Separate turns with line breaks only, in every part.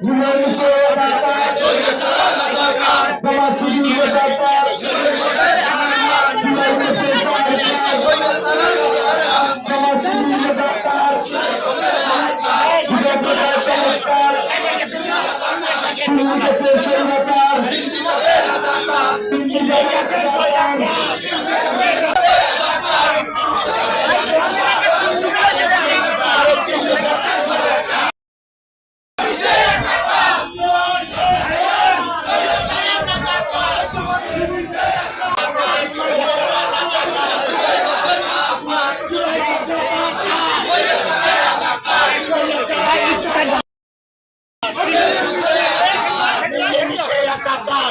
তোমার সুযোগ সরকার তোমার সুযোগ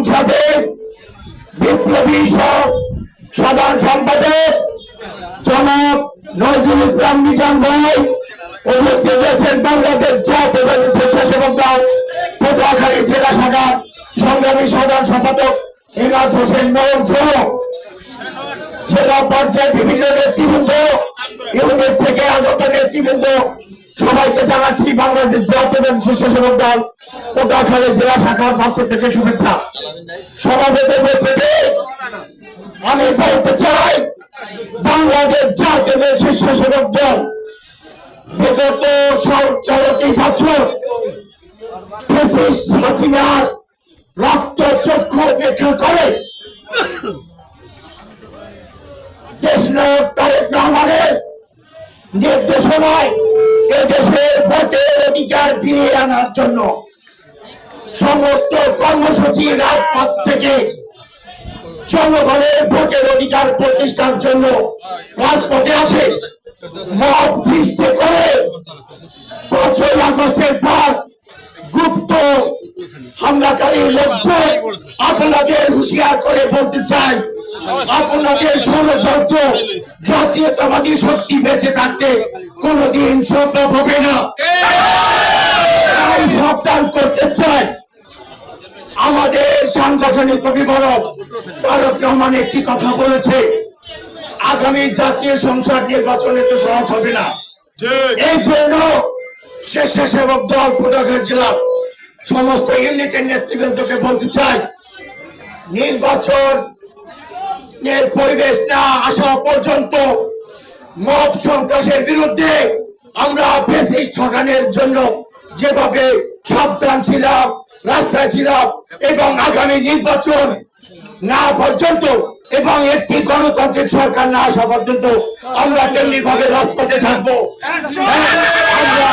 সংসদে বিপ্লবী সাধারণ সম্পাদক জনাব নজরুল ইসলাম নিজাম ভাই, উপস্থিত রয়েছেন বাংলাদেশ জাতীয়তাবাদী স্বেচ্ছাসেবক দল পটুয়াখালী জেলা শাখা সংগ্রামী সাধারণ সম্পাদক এনাদ হোসেন মোহন সহ জেলা পর্যায়ে বিভিন্ন নেতৃবৃন্দ, ইউনিট থেকে আগত নেতৃবৃন্দ সবাইকে জানাচ্ছি বাংলাদেশ জাতীয় স্বেচ্ছাসেবক দল। পটুয়াখালী জেলা শাখার পক্ষ থেকে শুভেচ্ছা। সমাবেতে উপস্থিতি আমি বলতে চাই, বাংলাদেশ জাতীয় স্বেচ্ছাসেবক দল, বিগত চলতি বছর হাসিনার রক্ত চক্ষু উপেক্ষা করে নির্দেশনায় এদেশের ভোটের অধিকার ফিরিয়ে আনার জন্য সমস্ত কর্মসূচি রাজপথ থেকে জনগণের ভোটের অধিকার প্রতিষ্ঠার জন্য রাজপথে আছে। মত সৃষ্টি করে পাঁচই আগস্টের পর গুপ্ত হামলাকারী লোকজন আপনাদের হুঁশিয়ার করে বলতে চাই, আপনাদের ষড়যন্ত্র, জাতীয়তাবাদী শক্তি বেঁচে থাকতে কোনোদিন সম্ভব হবে না। সাবধান করতে চাই আমাদের সাংগঠনিক অভিভাবক তারক রহমান একটি কথা বলেছে আগামী জাতীয় সংসদ নির্বাচনে তো সহজ হবে না। এই জন্য স্বেচ্ছাসেবক দল পটুয়াখালী জেলা সমস্ত ইউনিটের নেতৃবৃন্দকে বলতে চাই নির্বাচন এর পরিবেশ না আসা পর্যন্ত মব সন্ত্রাসের বিরুদ্ধে আমরা ফেসিস্ট ঠকানের জন্য যেভাবে সাবধান ছিলাম রাস্তায় ছিলাম এবং আগামী নির্বাচন না পর্যন্ত এবং একটি গণতান্ত্রিক সরকার না আসা পর্যন্ত আমরা তেমনি ভাবে রাজপথে থাকব। আমরা